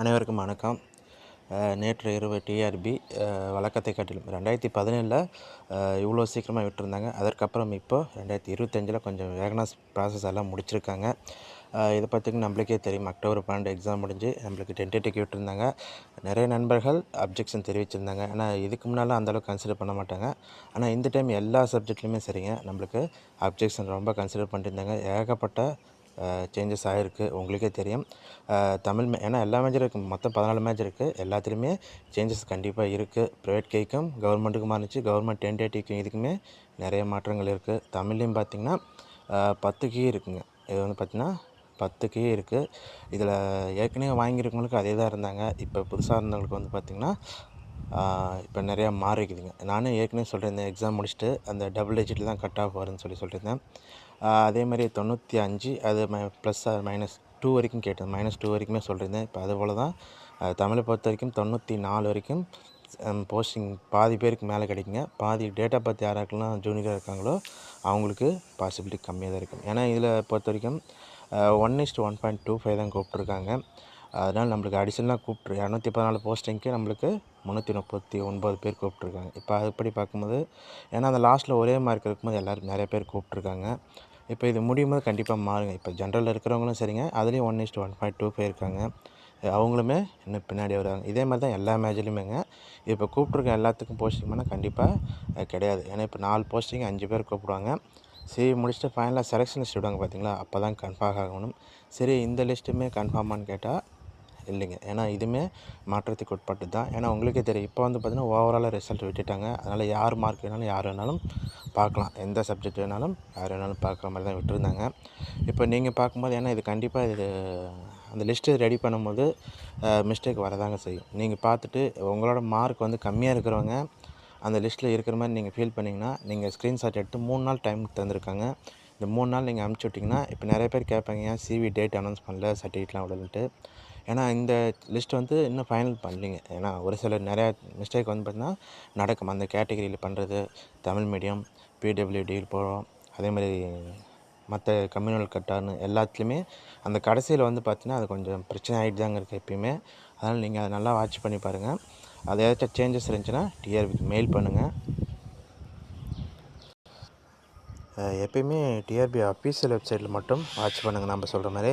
அனைவருக்கும் வணக்கம். நேற்று இரவு டிஆர்பி வழக்கத்தை காட்டிலும் ரெண்டாயிரத்தி பதினேழில் இவ்வளோ சீக்கிரமாக விட்டுருந்தாங்க. அதற்கப்புறம் இப்போ ரெண்டாயிரத்தி இருபத்தஞ்சில் கொஞ்சம் வேகனாஸ் ப்ராசஸ் எல்லாம் முடிச்சிருக்காங்க. இதை பற்றிக்கு நம்மளுக்கே தெரியும். அக்டோபர் பன்னெண்டு எக்ஸாம் முடிஞ்சு நம்மளுக்கு டென்டேட்டிவ் விட்டுருந்தாங்க. நிறைய நண்பர்கள் அப்ஜெக்ஷன் தெரிவிச்சிருந்தாங்க. ஆனால் இதுக்கு முன்னால் அந்தளவுக்கு கன்சிடர் பண்ண மாட்டாங்க. ஆனால் இந்த டைம் எல்லா சப்ஜெக்ட்லையுமே சரிங்க. நம்மளுக்கு அப்ஜெக்ஷன் ரொம்ப கன்சிடர் பண்ணியிருந்தாங்க ஏகப்பட்ட சேஞ்சஸ் ஆகிருக்கு உங்களுக்கே தெரியும். தமிழ் மே ஏன்னா எல்லா மேஜரும் இருக்குது மொத்தம் பதினாலு மேஜர் இருக்குது எல்லாத்துலேயுமே சேஞ்சஸ் கண்டிப்பாக இருக்குது ப்ரைவேட் கேக்கும் கவர்மெண்ட்டுக்கு மாறிச்சு. கவர்மெண்ட் டென்டேட்டிவ்க்கும் இதுக்குமே நிறைய மாற்றங்கள் இருக்குது தமிழ்லேயும் பார்த்திங்கன்னா பத்து கீ இருக்குங்க. இது வந்து பார்த்திங்கன்னா பத்து கீ இருக்குது இதில் ஏற்கனவே வாங்கியிருக்கவங்களுக்கு அதே தான் இருந்தாங்க. இப்போ புதுசாக இருந்தவங்களுக்கு வந்து பார்த்திங்கன்னா இப்போ நிறையா மாறிக்குதுங்க. நானும் ஏற்கனவே சொல்லியிருந்தேன் எக்ஸாம் முடிச்சுட்டு அந்த டபுள் டிஜிட்டில் தான் கட் ஆஃப் வரும்னு சொல்லி சொல்லியிருந்தேன். அதே மாதிரி தொண்ணூற்றி அஞ்சு அது மை ப்ளஸ் மைனஸ் டூ வரைக்கும் கேட்டேன். மைனஸ் டூ வரைக்குமே சொல்லியிருந்தேன். இப்போ அது போல் தான் தமிழை பொறுத்த வரைக்கும் தொண்ணூற்றி நாலு வரைக்கும் போஸ்டிங் பாதி பேருக்கு மேலே கிடைக்குங்க. பாதி டேட்டா பற்றி யாராக்கெல்லாம் ஜூனியராக இருக்காங்களோ அவங்களுக்கு பாசிபிலிட்டி கம்மியாக தான் இருக்கும். ஏன்னா இதில் பொறுத்த வரைக்கும் one is to one point two five தான் கூப்பிட்ருக்காங்க அதனால் நம்மளுக்கு அடிஷனலாக கூப்பிட்ரு இரநூத்தி பதினாலு போஸ்டிங்க்கு நம்மளுக்கு முந்நூற்றி முப்பத்தி ஒன்பது பேர் கூப்பிட்ருக்காங்க இப்போ அதுபடி பார்க்கும்போது ஏன்னா அந்த லாஸ்ட்டில் ஒரே மார்க் இருக்கும்போது எல்லோரும் நிறைய பேர் கூப்பிட்ருக்காங்க இப்போ இது முடியும் போது கண்டிப்பாக மாறுங்க. இப்போ ஜென்ரலில் இருக்கிறவங்களும் சரிங்க. அதுலேயும் one is to one point two five இருக்காங்க. அவங்களுமே இன்னும் பின்னாடி வருவாங்க. இதே மாதிரி தான் எல்லா மேஜர்லையுமேங்க இப்போ கூப்பிட்ருக்க எல்லாத்துக்கும் போஸ்டிங் பண்ணால் கண்டிப்பாக கிடையாது. ஏன்னா இப்போ நாலு போஸ்டிங் அஞ்சு பேர் கூப்பிடுவாங்க. சரி முடிச்சுட்டு ஃபைனலாக செலெக்ஷன் லிஸ்ட் விடுவாங்க பார்த்தீங்களா அப்போ தான் கன்ஃபார்ம் ஆகணும். சரி இந்த லிஸ்ட்டுமே கன்ஃபார்மான்னு கேட்டால் இல்லைங்க. ஏன்னா இதுவுமே மாற்றத்துக்கு உட்பட்டு தான். ஏன்னா உங்களுக்கே தெரியும். இப்போ வந்து பார்த்திங்கன்னா ஓவராலாக ரிசல்ட் விட்டுட்டாங்க. அதனால் யார் மார்க் வேணாலும் யார் வேணாலும் பார்க்கலாம். எந்த சப்ஜெக்ட் வேணாலும் யார் வேணாலும் பார்க்குற மாதிரி தான் விட்டுருந்தாங்க. இப்போ நீங்கள் பார்க்கும்போது ஏன்னா இது கண்டிப்பாக இது அந்த லிஸ்ட்டு ரெடி பண்ணும்போது மிஸ்டேக் வரதாங்க செய்யும். நீங்கள் பார்த்துட்டு உங்களோட மார்க் வந்து கம்மியாக இருக்கிறவங்க அந்த லிஸ்ட்டில் இருக்கிற மாதிரி நீங்கள் ஃபீல் பண்ணிங்கன்னா நீங்கள் ஸ்க்ரீன்ஷாட் எடுத்து மூணு நாள் டைம் தந்திருக்காங்க. இந்த மூணு நாள் நீங்கள் அனுப்பிச்சி விட்டிங்கன்னா இப்போ நிறைய பேர் கேட்பாங்க ஏன் சிவி டேட் அனௌன்ஸ் பண்ணல? சர்டிஃபிகேட்லாம் விடலன்ட்டு. ஏன்னா இந்த லிஸ்ட் வந்து இன்னும் ஃபைனல் பண்ணலிங்க. ஏன்னா ஒரு சில நிறையா மிஸ்டேக் வந்து பார்த்திங்கன்னா நடக்கும். அந்த கேட்டகரியில் பண்ணுறது தமிழ் மீடியம் பிடபிள்யூடியில் போகிறோம் அதே மாதிரி மற்ற கம்யூனல் கட்டார்னு எல்லாத்துலேயுமே அந்த கடைசியில் வந்து பார்த்திங்கன்னா அது கொஞ்சம் பிரச்சனை ஆகிட்டு தாங்க இருக்குது எப்பயுமே. அதனால் நீங்கள் அதை நல்லா வாட்ச் பண்ணி பாருங்கள் அது ஏதாச்சும் சேஞ்சஸ் இருந்துச்சுன்னா டிஆர்பிக்கு மெயில் பண்ணுங்கள் எப்பயுமே டிஆர்பி அஃபீஷியல் வெப்சைட்டில் மட்டும் வாட்ச் பண்ணுங்கள் நம்ம சொல்கிற மாதிரி.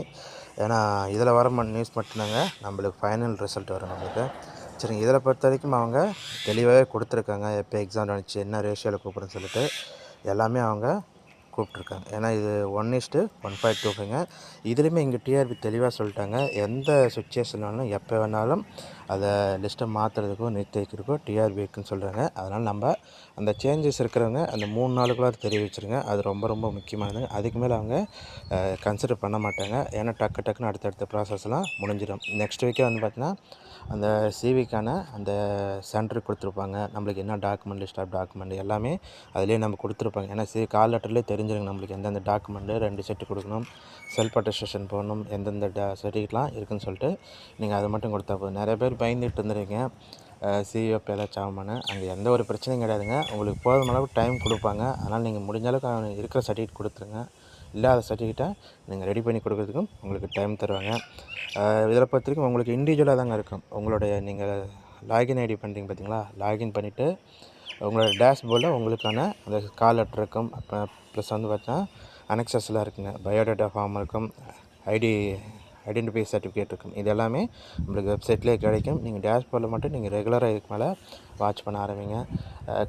ஏன்னா இதில் வர நியூஸ் மட்டும்தாங்க. நம்மளுக்கு ஃபைனல் ரிசல்ட் வரும் நம்மளுக்கு. சரிங்க இதில் பொறுத்த வரைக்கும் அவங்க தெளிவாகவே கொடுத்துருக்காங்க. எப்போ எக்ஸாம் நடந்துச்சு என்ன ரேஷியோவில் கூப்பிட்றேன்னு சொல்லிட்டு. எல்லாமே அவங்க கூப்பிட்ருக்காங்க ஏன்னா இது one is to one point two இதுலேயுமே இங்கே டிஆர்பி தெளிவாக சொல்லிட்டாங்க. எந்த சுச்சுவேஷன்னாலும் எப்போ வேணாலும் அதை லிஸ்ட்டை மாற்றுறதுக்கோ நிறுத்தி வைக்கிறதுக்கோ டிஆர்பி இருக்குன்னு சொல்கிறாங்க அதனால் நம்ம அந்த சேஞ்சஸ் இருக்கிறவங்க அந்த மூணு நாளுக்குள்ளார தெரிவிச்சிருங்க அது ரொம்ப ரொம்ப முக்கியமானது அதுக்கு மேலே அவங்க கன்சிடர் பண்ண மாட்டாங்க. ஏன்னா டக்கு டக்குன்னு அடுத்தடுத்த ப்ராசஸ்லாம் முடிஞ்சிடும். நெக்ஸ்ட் வீக்கே வந்து பார்த்திங்கன்னா அந்த சிவிக்கான அந்த சென்டருக்கு கொடுத்துருப்பாங்க. நம்மளுக்கு என்ன டாக்குமெண்ட் லிஸ்ட் ஆஃப் டாக்குமெண்ட் எல்லாமே அதிலே நம்ம கொடுத்துருப்பாங்க. ஏன்னா சி கால் லெட்டர்லேயே தெரிஞ்சிருங்க. நம்மளுக்கு எந்தெந்த டாக்குமெண்ட்டு ரெண்டு செட்டு கொடுக்கணும் செல்ஃப் அட்டஸ்டேஷன் போடணும் எந்தெந்த டா சர்டிஃபிகேட்லாம் இருக்குன்னு சொல்லிட்டு நீங்கள் அதை மட்டும் கொடுத்தா போதும். நிறைய பேர் பயந்துட்டு இருந்துருக்கீங்க. சிஇஓப்பி ஏதாச்சும் ஆகுமான்னு அங்கே எந்த ஒரு பிரச்சனையும் கிடையாதுங்க. உங்களுக்கு போதுமான அளவுக்கு டைம் கொடுப்பாங்க. அதனால் நீங்கள் முடிஞ்ச அளவுக்கு இருக்கிற சர்டிஃபிகேட் கொடுத்துருங்க. இல்லாத சர்டிஃபிகேட்டை நீங்கள் ரெடி பண்ணி கொடுக்குறதுக்கும் உங்களுக்கு டைம் தருவாங்க. இதில் பொறுத்தவரைக்கும் உங்களுக்கு இண்டிவிஜுவலாக தாங்க இருக்கும். உங்களுடைய நீங்கள் லாகின் ஐடி பண்ணுறீங்க பார்த்தீங்களா? லாகின் பண்ணிவிட்டு உங்களோட டேஷ்போர்டில் உங்களுக்கான அந்த கால் லெட்டர் இருக்கும் அப்போ ப்ளஸ் வந்து பார்த்தா அனெக்சஸ்லாம் இருக்குங்க. பயோடேட்டா ஃபார்ம் இருக்கும் ஐடி ஐடென்டிஃபை சர்டிஃபிகேட் இருக்கும் இது எல்லாமே உங்களுக்கு வெப்சைட்லேயே கிடைக்கும். நீங்கள் டேஷ்போர்டில் மட்டும் நீங்கள் ரெகுலராக இதுக்கு மேலே வாட்ச் பண்ண ஆரம்பிங்க.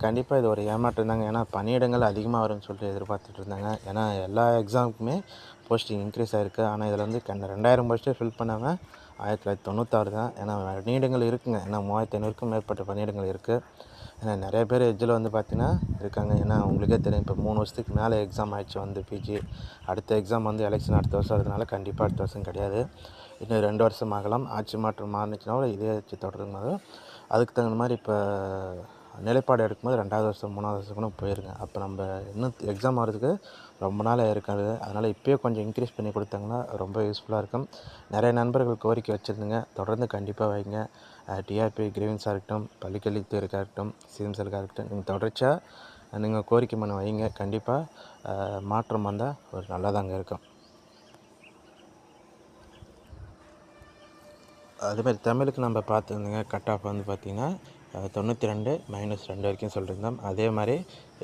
கண்டிப்பாக இது ஒரு ஏமாற்றம் தாங்க. ஏன்னா பணியிடங்கள் அதிகமாக வரும்னு சொல்லிட்டு எதிர்பார்த்துட்டு இருந்தாங்க. ஏன்னா எல்லா எக்ஸாமுக்குமே போஸ்டிங் இன்க்ரீஸ் ஆகிருக்கு ஆனால் இதில் வந்து கண்ட ரெண்டாயிரம் போஸ்ட்டே ஃபில் பண்ணாமல் ஆயிரத்தி தொள்ளாயிரத்தி தொண்ணூத்தாறு தான். ஏன்னா பணியிடங்கள் இருக்குங்க. ஏன்னா மூவாயிரத்தி ஐநூறுக்கும் மேற்பட்ட பணியிடங்கள் இருக்குது ஏன்னா நிறைய பேர் எஜ்ஜில் வந்து பார்த்திங்கன்னா இருக்காங்க. ஏன்னா உங்களுக்கே தெரியும் இப்போ மூணு வருஷத்துக்கு மேலே எக்ஸாம் ஆயிடுச்சு வந்து பிஜி அடுத்த எக்ஸாம் வந்து எலெக்ஷன் அடுத்த வருஷம் அதனால கண்டிப்பாக அடுத்த வருஷம் கிடையாது. இன்னும் ரெண்டு வருஷம் ஆகலாம். ஆட்சி மாற்றம் மாறுனுச்சுன்னா கூட இதே ஆட்சி தொடரும்போது அதுக்கு தகுந்த மாதிரி இப்போ நிலைப்பாடு எடுக்கும்போது ரெண்டாவது வருஷம் மூணாவது வருஷம் கூட போயிருக்கேன். அப்போ நம்ம இன்னும் எக்ஸாம் வர்றதுக்கு ரொம்ப நாள் இருக்காது. அதனால் இப்போயே கொஞ்சம் இன்க்ரீஸ் பண்ணி கொடுத்தாங்கன்னா ரொம்ப யூஸ்ஃபுல்லாக இருக்கும். நிறைய நண்பர்கள் கோரிக்கை வச்சுருந்துங்க. தொடர்ந்து கண்டிப்பாக வைங்க. டிஆர்பி கிரீவன்ஸாக இருக்கட்டும் பள்ளிக்கல்வித்துறைக்காக இருக்கட்டும் சிஎம்சலுக்காக இருக்கட்டும் நீங்கள் தொடர்ச்சியாக நீங்கள் கோரிக்கை பண்ண வைங்க. கண்டிப்பாக மாற்றம் வந்தால் ஒரு நல்லதாங்க இருக்கும். அதேமாதிரி தமிழுக்கு நம்ம பார்த்துருந்தோங்க. கட் ஆஃப் வந்து பார்த்திங்கன்னா தொண்ணூற்றி ரெண்டு மைனஸ் ரெண்டு வரைக்கும் சொல்லியிருந்தோம். அதே மாதிரி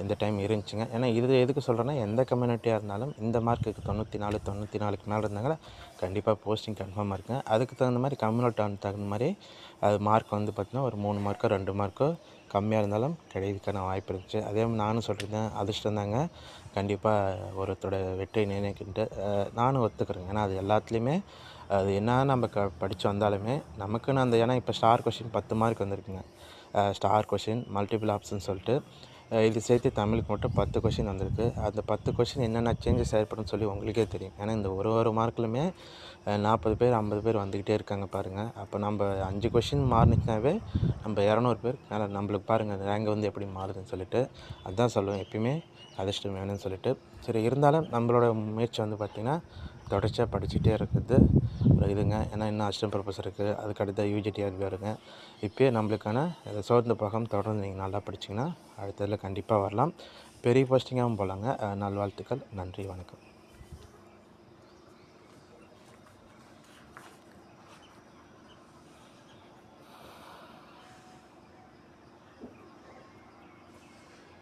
இந்த டைம் இருந்துச்சுங்க. ஏன்னா இது எதுக்கு சொல்கிறேன்னா எந்த கம்யூனிட்டியாக இருந்தாலும் இந்த மார்க்குக்கு தொண்ணூற்றி நாலு தொண்ணூற்றி நாலுக்கு மேலே இருந்தாங்கன்னா கண்டிப்பாக போஸ்டிங் கன்ஃபார்மாக இருக்குங்க. அதுக்கு தகுந்த மாதிரி கம்யூனிட்டி தகுந்த மாதிரி அது மார்க் வந்து பார்த்திங்கன்னா ஒரு மூணு மார்க்கோ ரெண்டு மார்க்கோ கம்மியாக இருந்தாலும் கிடைக்கிறதுக்கான வாய்ப்பு இருந்துச்சு. அதே மாதிரி நானும் சொல்லியிருந்தேன் அதிர்ஷ்டம் தாங்க. கண்டிப்பாக ஒருத்தரோட வெற்றி நினைக்கின்ற நானும் ஒத்துக்கிறேங்க. ஏன்னா அது எல்லாத்துலேயுமே அது என்ன நம்ம க படித்து வந்தாலுமே நமக்குன்னு அந்த ஏன்னா இப்போ ஸ்டார் கொஷின் பத்து மார்க் வந்திருக்குங்க. ஸ்டார் கொஷின் மல்டிபிள் ஆப்ஷன் சொல்லிட்டு இது சேர்த்து தமிழுக்கு மட்டும் பத்து கொஷின் வந்திருக்கு. அந்த பத்து கொஷின் என்னென்ன சேஞ்சஸ் ஏற்படும் சொல்லி உங்களுக்கே தெரியும். ஏன்னா இந்த ஒரு ஒரு மார்க்லையுமே நாற்பது பேர் ஐம்பது பேர் வந்துக்கிட்டே இருக்காங்க பாருங்கள் அப்போ நம்ம அஞ்சு கொஷின் மாறினுச்சுனாவே நம்ம இரநூறு பேர் மேலே நம்மளுக்கு பாருங்கள் ரேங்க் வந்து எப்படி மாறுதுன்னு சொல்லிட்டு அதுதான் சொல்லுவேன். எப்பயுமே அதிர்ஷ்டம் வேணும்னு சொல்லிட்டு. சரி இருந்தாலும் நம்மளோட முயற்சி வந்து பார்த்திங்கன்னா தொடர்ச்சியாக படிச்சுட்டே இருக்குது. ஒரு இதுங்க ஏன்னா இன்னும் அசிஸ்டன்ட் ப்ரொஃபஸர் இருக்குது அதுக்கு அடுத்த யூஜிடிஆர்பி வருங்க. இப்போயே நம்மளுக்கான சோர்ந்த பாகம் தொடர்ந்து நீங்கள் நல்லா படிச்சிங்கன்னா அடுத்ததில் கண்டிப்பாக வரலாம். பெரிய போஸ்டிங்காகவும் போகலாங்க நல்வாழ்த்துக்கள். நன்றி. வணக்கம்.